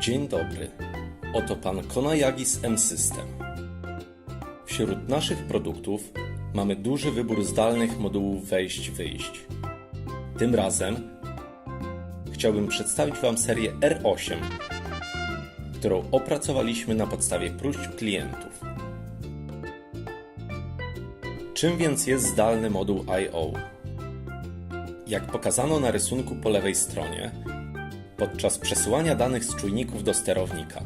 Dzień dobry. Oto pan Konayagi z M-System. Wśród naszych produktów mamy duży wybór zdalnych modułów wejść-wyjść. Tym razem chciałbym przedstawić wam serię R8, którą opracowaliśmy na podstawie próśb klientów. Czym więc jest zdalny moduł I/O? Jak pokazano na rysunku po lewej stronie, podczas przesyłania danych z czujników do sterownika,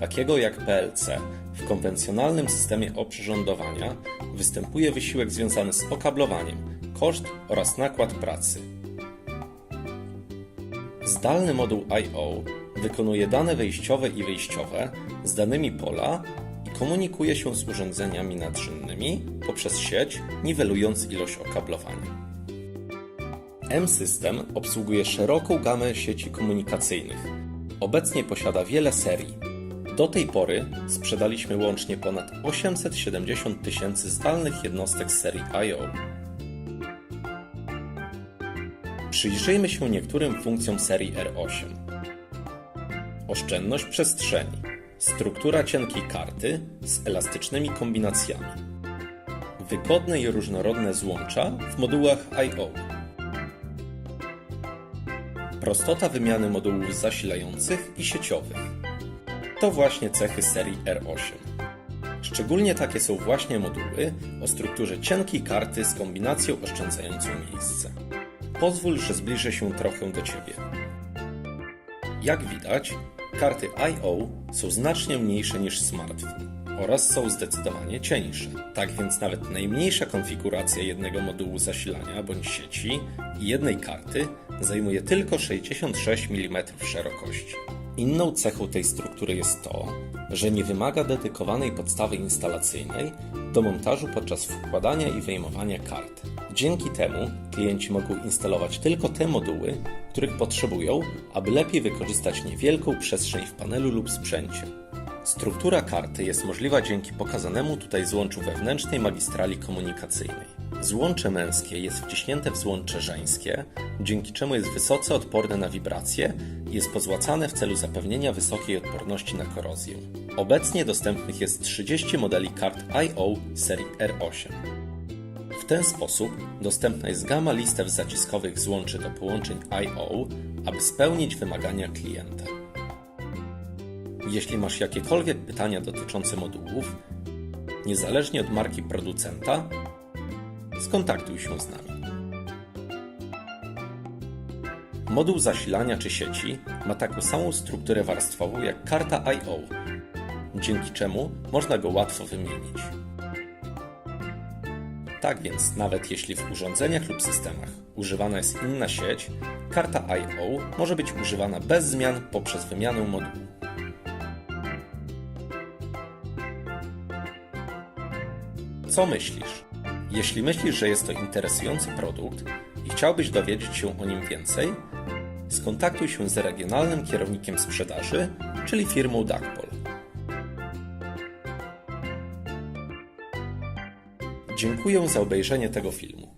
takiego jak PLC, w konwencjonalnym systemie oprzyrządowania występuje wysiłek związany z okablowaniem, koszt oraz nakład pracy. Zdalny moduł I/O wykonuje dane wejściowe i wyjściowe z danymi pola i komunikuje się z urządzeniami nadrzędnymi poprzez sieć, niwelując ilość okablowania. M-System obsługuje szeroką gamę sieci komunikacyjnych. Obecnie posiada wiele serii. Do tej pory sprzedaliśmy łącznie ponad 870 tysięcy zdalnych jednostek serii I/O. Przyjrzyjmy się niektórym funkcjom serii R8. Oszczędność przestrzeni. Struktura cienkiej karty z elastycznymi kombinacjami. Wygodne i różnorodne złącza w modułach I/O. Prostota wymiany modułów zasilających i sieciowych. To właśnie cechy serii R8. Szczególnie takie są właśnie moduły o strukturze cienkiej karty z kombinacją oszczędzającą miejsce. Pozwól, że zbliżę się trochę do Ciebie. Jak widać, karty I/O są znacznie mniejsze niż smartfon oraz są zdecydowanie cieńsze. Tak więc nawet najmniejsza konfiguracja jednego modułu zasilania bądź sieci i jednej karty zajmuje tylko 66 mm szerokości. Inną cechą tej struktury jest to, że nie wymaga dedykowanej podstawy instalacyjnej do montażu podczas wkładania i wyjmowania kart. Dzięki temu klienci mogą instalować tylko te moduły, których potrzebują, aby lepiej wykorzystać niewielką przestrzeń w panelu lub sprzęcie. Struktura karty jest możliwa dzięki pokazanemu tutaj złączu wewnętrznej magistrali komunikacyjnej. Złącze męskie jest wciśnięte w złącze żeńskie, dzięki czemu jest wysoce odporne na wibracje i jest pozłacane w celu zapewnienia wysokiej odporności na korozję. Obecnie dostępnych jest 30 modeli kart I/O serii R8. W ten sposób dostępna jest gama listew zaciskowych złączy do połączeń I/O, aby spełnić wymagania klienta. Jeśli masz jakiekolwiek pytania dotyczące modułów, niezależnie od marki producenta, skontaktuj się z nami. Moduł zasilania czy sieci ma taką samą strukturę warstwową jak karta I/O, dzięki czemu można go łatwo wymienić. Tak więc, nawet jeśli w urządzeniach lub systemach używana jest inna sieć, karta I/O może być używana bez zmian poprzez wymianę modułu. Co myślisz? Jeśli myślisz, że jest to interesujący produkt i chciałbyś dowiedzieć się o nim więcej, skontaktuj się z regionalnym kierownikiem sprzedaży, czyli firmą Dagpol. Dziękuję za obejrzenie tego filmu.